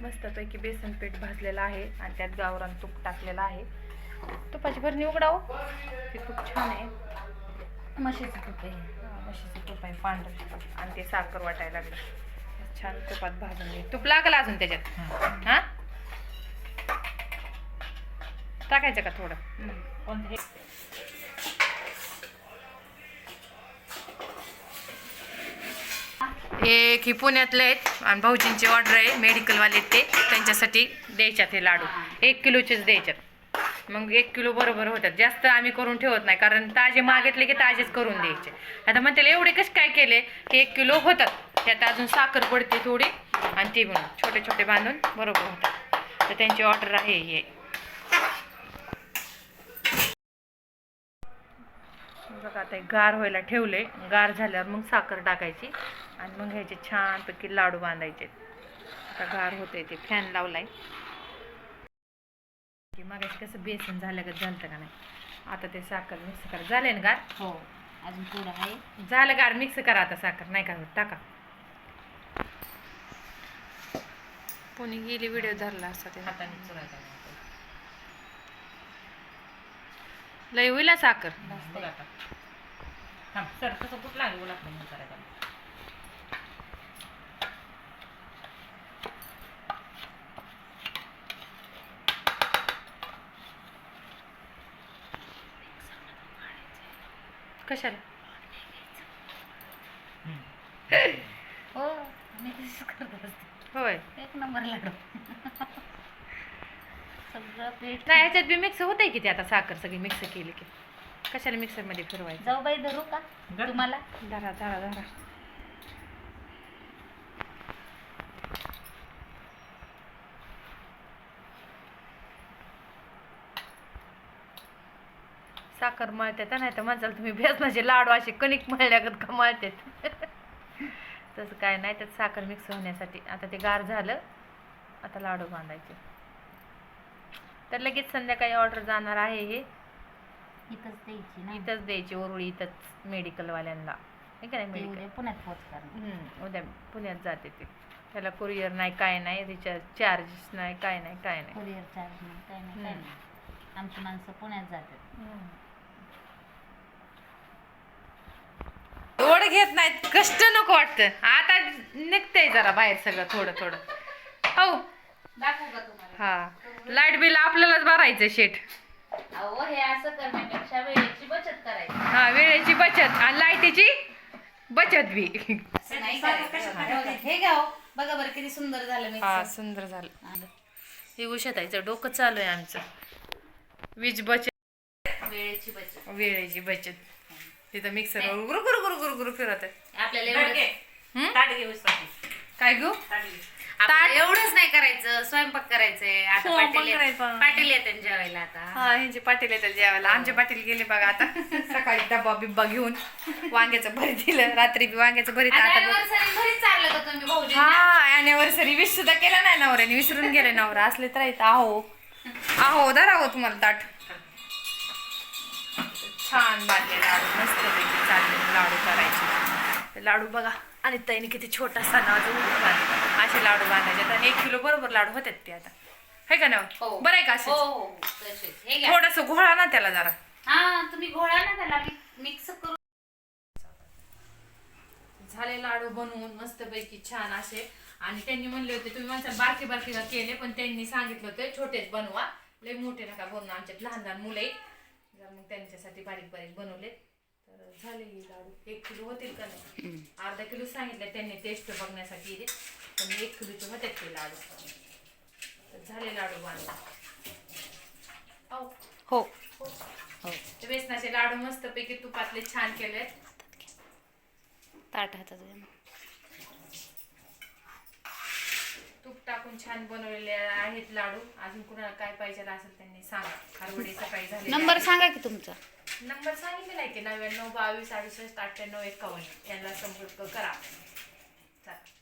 मस्तपैकी बेसन पीठ भाजलेलं आहे आणि त्यात गावरान तूप टाकलेलं आहे. तुपाची भरणी उघडाव. ते खूप छान आहे. म्हशीचं तूप आहे. म्हशीचं तूप आहे पांढरं. आणि ते साखर वाटायला लागलं. छान तुपात भाजून घे. तूप लागलं अजून त्याच्यात. हां? टाकायचं का थोडं? कोणतं एक ही पुण्यातले आहेत. आणि भाऊजींची ऑर्डर आहे मेडिकलवाले ते. त्यांच्यासाठी द्यायच्यात हे लाडू. एक किलोचेच द्यायच्यात. मग एक किलो बरोबर होतात. जास्त आम्ही करून ठेवत नाही कारण ताजे मागितले की ताजेच करून द्यायचे. आता म्हणते एवढे कसे काय केले? की एक किलो होतात. त्यात अजून साखर पडते थोडी. आणि ती म्हणून छोटे छोटे बांधून बरोबर होतात. तर त्यांची ऑर्डर आहे हे. बघा आता गार व्हायला ठेवले गार झाल्यावर मग साखर टाकायची. आणि मग ह्याचे छानपैकी लाडू बांधायचे. आता गार होते ते फॅन लावलाय. की मागाशी कसं बेसन झालं का झालं का नाही? आता ते साखर मिक्स करा. झाले ना गार? हो अजून थोडं आहे. झालं गार मिक्स करा आता साखर. नाही का? होत, टाका. कोणी गेली व्हिडिओ धरला असता ते हाताने चुरायचं लय होईल साखर. बघ आता. थांब सर तसं कुठं लागेल? लागतं म्हणून करायचं कशाला? हो मी तसंच करत असते. होय. एक नंबर लाडू. सगळं पीठ. नाही ह्याच्यात बी मिक्स होतंय की ते आता साखर सगळी मिक्स केली की. कशाला मिक्सरमध्ये फिरवायचं? जाऊ बाई धरू का? तुम्हाला? धरा धरा धरा. साखर मळतात नाही तर म्हणसाल तुम्ही बेसनाचे लाडू असे कणिक मळल्यागत का मळतात? तसं काय नाही त्यात साखर मिक्स होण्यासाठी. आता ते गार झालं आता लाडू बांधायचे. तर लगेच संध्याकाळी ऑर्डर जाणार आहे हे. इथंच द्यायची ना? इथंच द्यायची ओरुळी इथंच मेडिकलवाल्यांना हे का नाही ते मेडिकल पुण्यात हम्म, उद्या पुण्यात जाते ते. त्याला कुरिअर नाही काय नाही रिचार्ज चार्जेस नाही काय नाही काय नाही. कुरिअर चार्ज नाही काय नाही काय नाही. आमची माणसं पुण्यात जातात एवढं घेत नाहीत. कष्ट नको वाटतं. आता निघतंय जरा बाहेर सगळं थोडं थोडं. हो हा. लाइट बिल आपल्यालाच भरायचं शेट हे असं करण्यापेक्षा वेळेची बचत करायची. हा वेळेची बचत आणि लाईटीची बचत बी. हे. बघा बरं किती सुंदर झालं हा सुंदर झालं. हे उशतायचं डोकं चालू आहे आमचं. वीज बचत. वेळेची बचत. वेळेची बचत. तिथं मिक्सर गुरु गुरु गुरु गुरु गुरु फिरत आहे आपल्याला एवढं हम्म? काय घेऊ? आपल्याला एवढंच नाही करायचं स्वयंपाक करायचंय. आता स्वयंपाक पाटील करायचा. पाटील येतात जेवायला आता. हा ह्यांचे पाटील येतात जेवायला. आमचे पाटील गेले बघा आता. सकाळी डब्बा बिब्बा घेऊन वांग्याचं भरीत दिलं. रात्री बी वांग्याचं भरीत आता आता बघ. anniversary घरीच चाललं का तुम्ही भाऊजी हा अॅनिव्हर्सरी विश सुद्धा केला नाही नवऱ्याने. विसरून गेले नवरा. असले तर आहेत. आहो. आहो धरावं तुम्हाला ताट. छान बांधले लाडू. मस्त पैकी चालले लाडू करायचे. लाडू बघा आणि ताईने किती छोटासा अजून बांधला. असे लाडू बांधायचे. आणि एक किलो बरोबर लाडू होतात ते आता. हे का ना हो. बरं आहे का असं हो हे थोडस घोळा ना त्याला जरा. हा तुम्ही घोळा ना त्याला. मिक्स करून झाले लाडू बनवून मस्तपैकी छान असे. आणि त्यांनी म्हणले होते तुम्ही म्हणता बारके बारके का केले पण त्यांनी सांगितलं होतं छोटेच बनवा. लय मोठे नका बनवून आमच्यात लहान लहान मुलं जर मग त्यांच्यासाठी बारीक बारीक बनवले. तर झाले हे लाडू. एक किलो होतील का नाही? अर्धा किलो सांगितलं त्यांनी टेस्ट बघण्यासाठी इथे. पण एक किलोचे होते ते लाडू. तर झाले लाडू बांधून हो. हो. हो. ते बेसनाचे लाडू मस्तपैकी तुपातले छान केले ताट हातात घ्या ना. तूप टाकून छान बनवलेले आहेत लाडू. अजून कुणाला काय पाहिजे असेल त्यांनी सांगा. खारवडी सकाळी झाली नंबर सांगा की तुमचा. नंबर सांगितलेला आहे की नव्याण्णव बावीस अडुसष्ट अठ्ठ्याण्णव एकावन्न. यांना संपर्क करा. चालेल